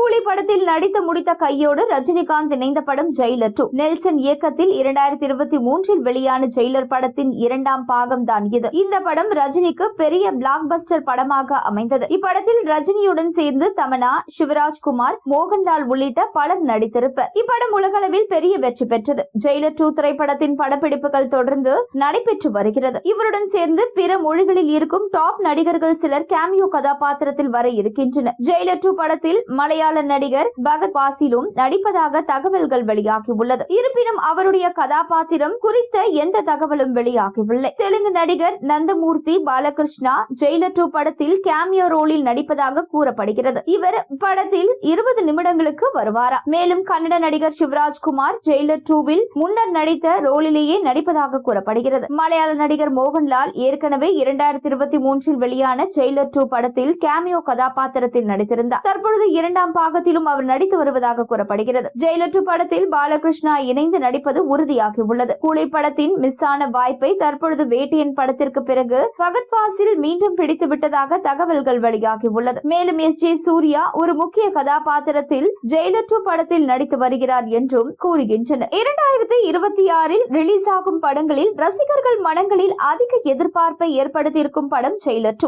கூலி படத்தில் நடித்து முடித்த கையோடு ரஜினிகாந்த் இணைந்த படம் ஜெயிலர் டூ நெல்சன் இயக்கத்தில் இரண்டாயிரத்தி இருபத்தி மூன்றில் வெளியான ஜெயிலர் படத்தின் இரண்டாம் பாகம் தான் இது. இந்த படம் ரஜினிக்கு பெரிய பிளாக் பஸ்டர் படமாக அமைந்தது. இப்படத்தில் ரஜினியுடன் சேர்ந்து தமனா சிவராஜ்குமார் மோகன்லால் உள்ளிட்ட பலர் நடித்திருப்பர் இப்படம் உலகளவில் பெரிய வெற்றி பெற்றது. ஜெயிலர் டூ திரைப்படத்தின் படப்பிடிப்புகள் தொடர்ந்து நடைபெற்று வருகிறது. இவருடன் சேர்ந்து பிற மொழிகளில் இருக்கும் டாப் நடிகர்கள் சிலர் கேமியோ கதாபாத்திரத்தில் வர இருக்கின்றனர். ஜெயிலர் டூ படத்தில் மலையாள நடிகர் பகத் பாசிலும் நடிப்பதாக தகவல்கள் வெளியாகியுள்ளது. இருப்பினும் அவருடைய கதாபாத்திரம் குறித்த எந்த தகவலும் வெளியாகவில்லை. தெலுங்கு நடிகர் நந்தமூர்த்தி பாலகிருஷ்ணா ஜெயிலர் டூ படத்தில் கேமியோ ரோலில் நடிப்பதாக கூறப்படுகிறது. இவர் படத்தில் இருபது நிமிடங்களுக்கு வருவாரா? மேலும் கன்னட நடிகர் சிவராஜ்குமார் ஜெயிலர் டூவில் முன்னர் நடித்த ரோலிலேயே நடிப்பதாக கூறப்படுகிறது. மலையாள நடிகர் மோகன்லால் ஏற்கனவே இரண்டாயிரத்தி இருபத்தி மூன்றில் வெளியான ஜெயிலர் டூ படத்தில் கேமியோ கதாபாத்திரத்தில் நடித்திருந்தார். தற்பொழுது இரண்டாம் பாகத்திலும் அவர் நடித்து வருவதாக கூறப்படுகிறது. ஜெயிலர் படத்தில் பாலகிருஷ்ணா இணைந்து நடிப்பது உறுதியாகி உள்ளது கூலி படத்தின் மிஸ் ஆன வாய்ப்பை தற்பொழுது வேட்டியன் படத்திற்கு பிறகு பகத்வாசில் மீண்டும் பிடித்து விட்டதாக தகவல்கள் வெளியாகியுள்ளது. மேலும் எஸ் ஜே சூர்யா ஒரு முக்கிய கதாபாத்திரத்தில் ஜெயிலர் படத்தில் நடித்து வருகிறார் என்றும் கூறுகின்றனர். இரண்டாயிரத்தி இருபத்தி ஆறில் ரிலீஸ் ஆகும் படங்களில் ரசிகர்கள் மனங்களில் அதிக எதிர்பார்ப்பை ஏற்படுத்தியிருக்கும் படம் ஜெயிலர்